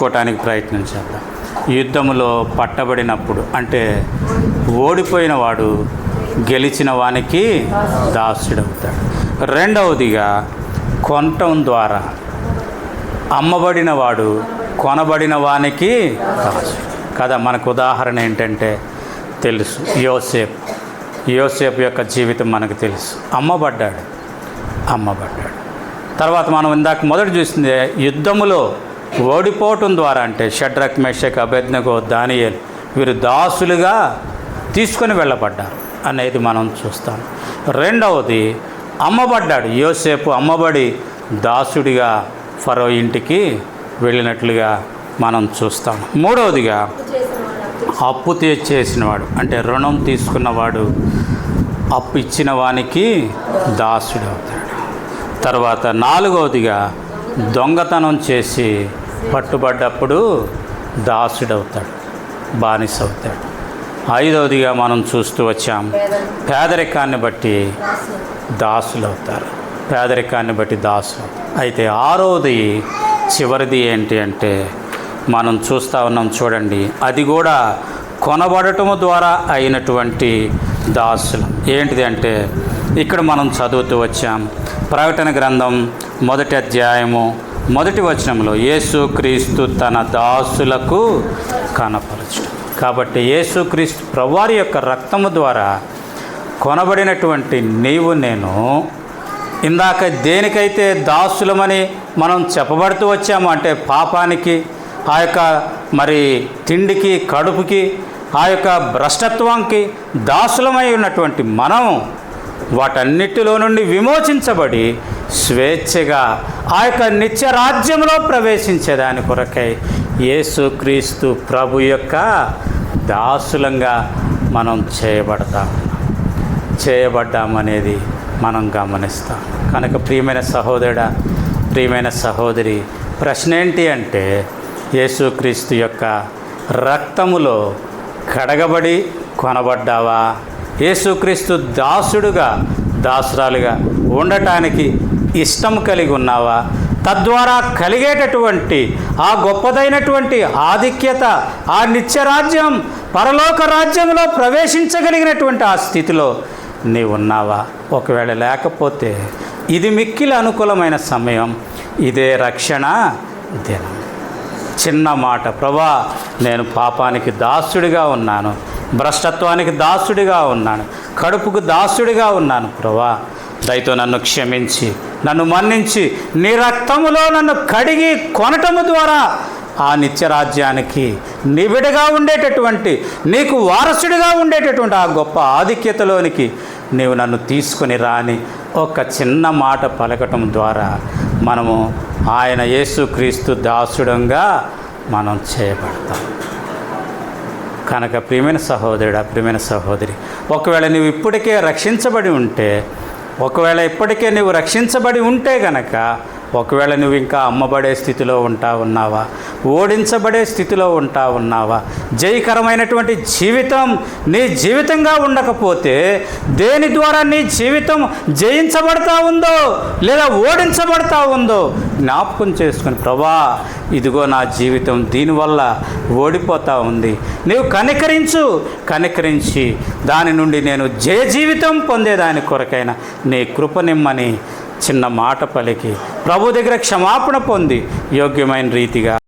కోటానికి ప్రయత్నం చేద్దాం. యుద్ధములో పట్టబడినప్పుడు అంటే ఓడిపోయిన వాడు గెలిచిన వానికి దాసుడవుతాడు. రెండవదిగా కొనటం ద్వారా అమ్మబడిన వాడు కొనబడిన వానికి దాసుడు. కదా మనకు ఉదాహరణ ఏంటంటే తెలుసు. యోసేపు. యోసేపు యొక్క జీవితం మనకు తెలుసు. అమ్మబడ్డాడు. అమ్మబడ్డాడు. తర్వాత మనం ఇందాక మొదట చూసింది యుద్ధములో ఓడిపోవటం ద్వారా అంటే షడ్రక్ మెషక్ అభెజ్ఞగో దానియల్ వీరు దాసులుగా తీసుకొని వెళ్ళబడ్డారు అనేది మనం చూస్తాం. రెండవది అమ్మబడ్డాడు. యోసేపు అమ్మబడి దాసుడిగా ఫరో ఇంటికి వెళ్ళినట్లుగా మనం చూస్తాం. మూడవదిగా అప్పు తీర్చేసినవాడు అంటే రుణం తీసుకున్నవాడు అప్పు ఇచ్చిన వానికి దాసుడు అవుతాడు. తర్వాత నాలుగవదిగా దొంగతనం చేసి పట్టుబడ్డప్పుడు దాసుడవుతాడు బానిస అవుతాడు ఐదవదిగా మనం చూస్తూ వచ్చాం పేదరికాన్ని బట్టి దాసులు అవుతారు పేదరికాన్ని బట్టి దాసులు. అయితే ఆరోది చివరిది ఏంటి అంటే మనం చూస్తూ ఉన్నాం చూడండి అది కూడా కొనబడటము ద్వారా అయినటువంటి దాసులు. ఏంటిది అంటే ఇక్కడ మనం చదువుతూ వచ్చాం ప్రకటన గ్రంథం మొదటి అధ్యాయము మొదటి వచనంలో యేసు క్రీస్తు తన దాసులకు కనపరచడం కాబట్టి యేసుక్రీస్తు ప్రవారి యొక్క రక్తము ద్వారా కొనబడినటువంటి నీవు నేను ఇందాక దేనికైతే దాసులమని మనం చెప్పబడుతూ వచ్చాము అంటే పాపానికి ఆ యొక్క మరి తిండికి కడుపుకి ఆ యొక్క భ్రష్టత్వంకి దాసులమై ఉన్నటువంటి మనం వాటన్నిటిలో నుండి విమోచించబడి స్వేచ్ఛగా ఆ యొక్క నిత్య రాజ్యంలో ప్రవేశించేదాని కొరకై యేసుక్రీస్తు ప్రభు యొక్క దాసులంగా మనం చేయబడతాం. చేయబడ్డామనేది మనం గమనిస్తాం. కనుక ప్రియమైన సహోదరుడా ప్రియమైన సహోదరి ప్రశ్న ఏంటి అంటే యేసుక్రీస్తు యొక్క రక్తములో కడగబడి కొనబడ్డావా? యేసుక్రీస్తు దాసుడుగా దాసురాలుగా ఉండటానికి ఇష్టం కలిగి ఉన్నావా? తద్వారా కలిగేటటువంటి ఆ గొప్పదైనటువంటి ఆధిక్యత ఆ నిత్యరాజ్యం పరలోక రాజ్యంలో ప్రవేశించగలిగినటువంటి ఆ స్థితిలో నీవు ఉన్నావా? ఒకవేళ లేకపోతే ఇది మిక్కిలి అనుకూలమైన సమయం. ఇదే రక్షణ దినం. చిన్న మాట ప్రభా నేను పాపానికి దాసుడిగా ఉన్నాను. భ్రష్టత్వానికి దాసుడిగా ఉన్నాను. కడుపుకు దాసుడిగా ఉన్నాను ప్రభా. దయతో నన్ను క్షమించి నన్ను మన్నించి నీ రక్తములో నన్ను కడిగి కొనటము ద్వారా ఆ నిత్యరాజ్యానికి నిబిడగా ఉండేటటువంటి నీకు వారసుడిగా ఉండేటటువంటి ఆ గొప్ప ఆధిక్యతలోనికి నీవు నన్ను తీసుకుని రాని ఒక చిన్న మాట పలకటం ద్వారా మనము ఆయన యేసుక్రీస్తు దాసుడంగా మనం చేయబడతాం. కనుక ప్రియమైన సహోదరుడా ప్రియమైన సహోదరి ఒకవేళ నువ్వు ఇప్పటికే రక్షించబడి ఉంటే ఒకవేళ ఇప్పటికే నువ్వు రక్షించబడి ఉంటే గనక ఒకవేళ నువ్వు ఇంకా అమ్మబడే స్థితిలో ఉంటా ఉన్నావా? ఓడించబడే స్థితిలో ఉంటా ఉన్నావా? జయకరమైనటువంటి జీవితం నీ జీవితంగా ఉండకపోతే దేని ద్వారా నీ జీవితం జయించబడతా ఉందో లేదా ఓడించబడతా ఉందో జ్ఞాపకం చేసుకుని ప్రభా ఇదిగో నా జీవితం దీనివల్ల ఓడిపోతా ఉంది. నీవు కనికరించు కనికరించి దాని నుండి నేను జయ జీవితం పొందేదాని కొరకైన నీ కృపనిమ్మని చిన్న మాట పలికి ప్రభు దగ్గర క్షమాపణ పొంది యోగ్యమైన రీతిగా